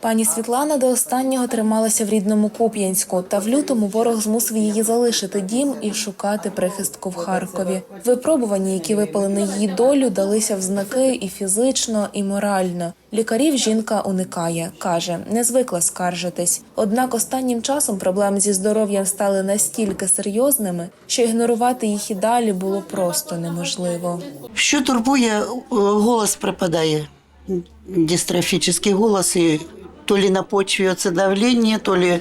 Пані Світлана до останнього трималася в рідному Куп'янську, та в лютому ворог змусив її залишити дім і шукати прихистку в Харкові. Випробування, які випали на її долю, далися в знаки і фізично, і морально. Лікарів жінка уникає, каже, не звикла скаржитись. Однак останнім часом проблеми зі здоров'ям стали настільки серйозними, що ігнорувати їх і далі було просто неможливо. Що турбує, е, голос припадає. Дистрофічний голос, і то лі на почві оце давлення, то лі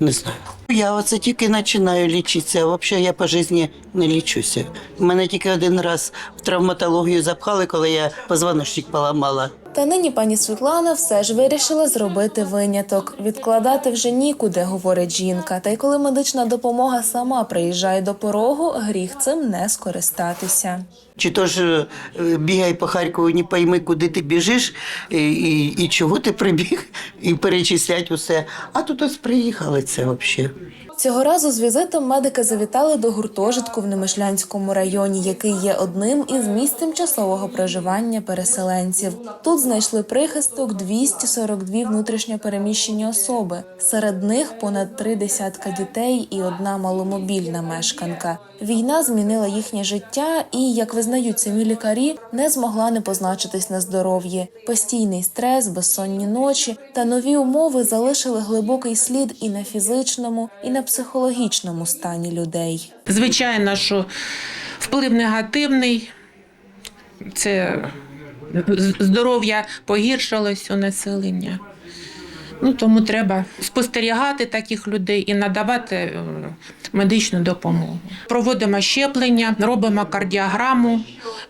не знаю. Я оце тільки починаю лічитися, а взагалі я по житті не лічуся. Мене тільки один раз в травматологію запхали, коли я позвоночник поламала. Та нині пані Світлана все ж вирішила зробити виняток. Відкладати вже нікуди, говорить жінка. Та й коли медична допомога сама приїжджає до порогу, гріх цим не скористатися. Чи то ж е, бігай по Харкову, не пойми, куди ти біжиш і, і, і чого ти прибіг, і перечислять усе. А тут ось приїхали це взагалі. Цього разу з візитом медики завітали до гуртожитку в Немишлянському районі, який є одним із місць тимчасового проживання переселенців. Тут знайшли прихисток 242 внутрішньо переміщені особи. Серед них понад три десятка дітей і одна маломобільна мешканка. Війна змінила їхнє життя, і, як визнають самі лікарі, не змогла не позначитись на здоров'ї. Постійний стрес, безсонні ночі та нові умови залишили глибокий слід і на фізичному, і на психологічному стані людей. Звичайно, що вплив негативний. Це здоров'я погіршилось у населення. Ну, тому треба спостерігати таких людей і надавати е, медичну допомогу. Проводимо щеплення, робимо кардіограму.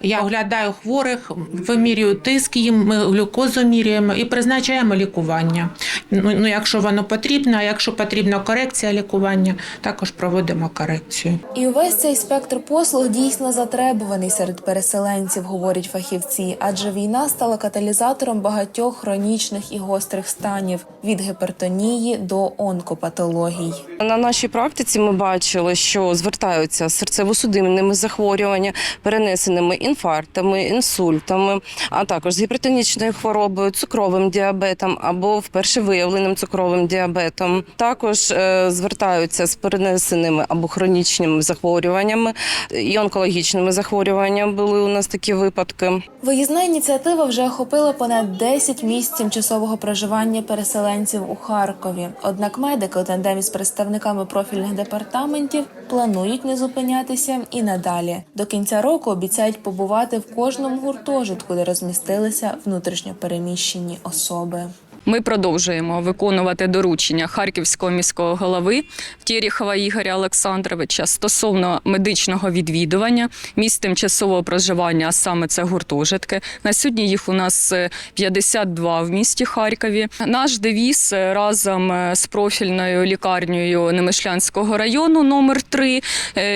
Я оглядаю хворих, вимірюю тиск їм, ми глюкозу міряємо і призначаємо лікування. Ну, ну, якщо воно потрібно, а якщо потрібна корекція лікування, також проводимо корекцію. І увесь цей спектр послуг дійсно затребуваний серед переселенців, говорять фахівці, адже війна стала каталізатором багатьох хронічних і гострих станів від гіпертонії до онкопатологій. На нашій практиці ми бачили, що звертаються з серцево-судинними захворюваннями, перенесеними інфарктами, інсультами, а також з гіпертонічною хворобою, цукровим діабетом або вперше виявленим цукровим діабетом. Також е, звертаються з перенесеними або хронічними захворюваннями і онкологічними захворюваннями. Були у нас такі випадки. Виїзна ініціатива вже охопила понад 10 місць тимчасового проживання переселенців у Харкові. Однак медики у тандемі з представниками профільних департаментів планують не зупинятися і надалі. До кінця року обіцяють побувати в кожному гуртожитку, де розмістилися внутрішньопереміщені особи. Ми продовжуємо виконувати доручення харківського міського голови Тєріхова Ігоря Олександровича стосовно медичного відвідування місць тимчасового проживання, а саме це гуртожитки. На сьогодні їх у нас е, 52 в місті Харкові. Наш девіз е, разом е, з профільною лікарнею Немишлянського району номер 3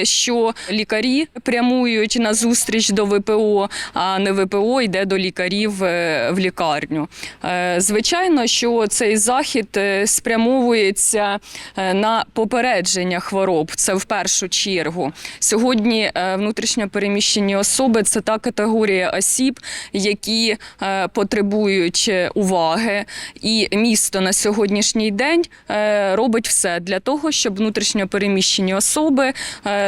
що лікарі прямують на зустріч до ВПО, а не ВПО йде до лікарів е, в лікарню. Е, Звичайно, що цей захід е, спрямовується е, на попередження хвороб. Це в першу чергу. Сьогодні е, внутрішньо переміщені особи це та категорія осіб, які потребують уваги. І місто на сьогоднішній день робить все для того, щоб внутрішньо переміщені особи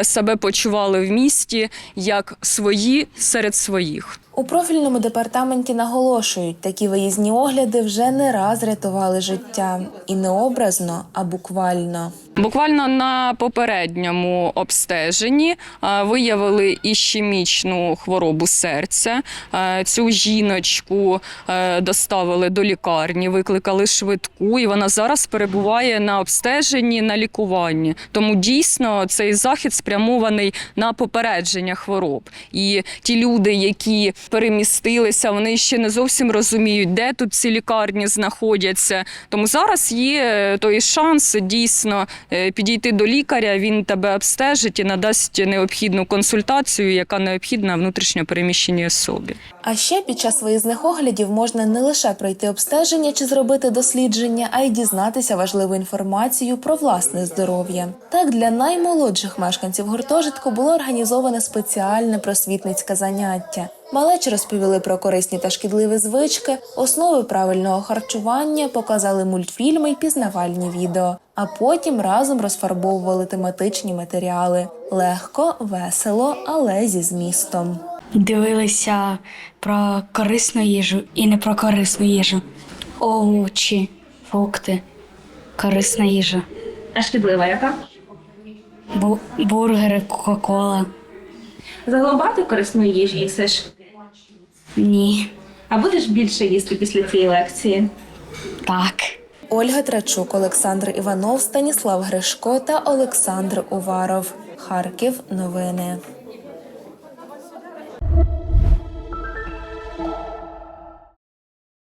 себе почували в місті як свої серед своїх. У профільному департаменті наголошують, такі виїзні огляди вже не раз рятували життя і не образно, а буквально. Буквально на попередньому обстеженні е, виявили іщемічну хворобу серця. Е, Цю жіночку е, доставили до лікарні, викликали швидку, і вона зараз перебуває на обстеженні на лікуванні. Тому дійсно цей захід спрямований на попередження хвороб. І ті люди, які перемістилися, вони ще не зовсім розуміють, де тут ці лікарні знаходяться. Тому зараз є той шанс дійсно підійти до лікаря. Він тебе обстежить і надасть необхідну консультацію, яка необхідна внутрішньо переміщеній особі. А ще під час виїзних оглядів можна не лише пройти обстеження чи зробити дослідження, а й дізнатися важливу інформацію про власне здоров'я. Так для наймолодших мешканців гуртожитку було організоване спеціальне просвітницьке заняття. Малечі розповіли про корисні та шкідливі звички, основи правильного харчування, показали мультфільми й пізнавальні відео, а потім разом розфарбовували тематичні матеріали. Легко, весело, але зі змістом. Дивилися про корисну їжу і не про корисну їжу. Овочі, фрукти, корисна їжа. А шкідлива яка? Бу- бургери, кока-кола. Загалом багато корисної їжі їсиш. Ні. А будеш більше їсти після цієї лекції? Так. Ольга Трачук, Олександр Іванов, Станіслав Гришко та Олександр Уваров. Харків. Новини.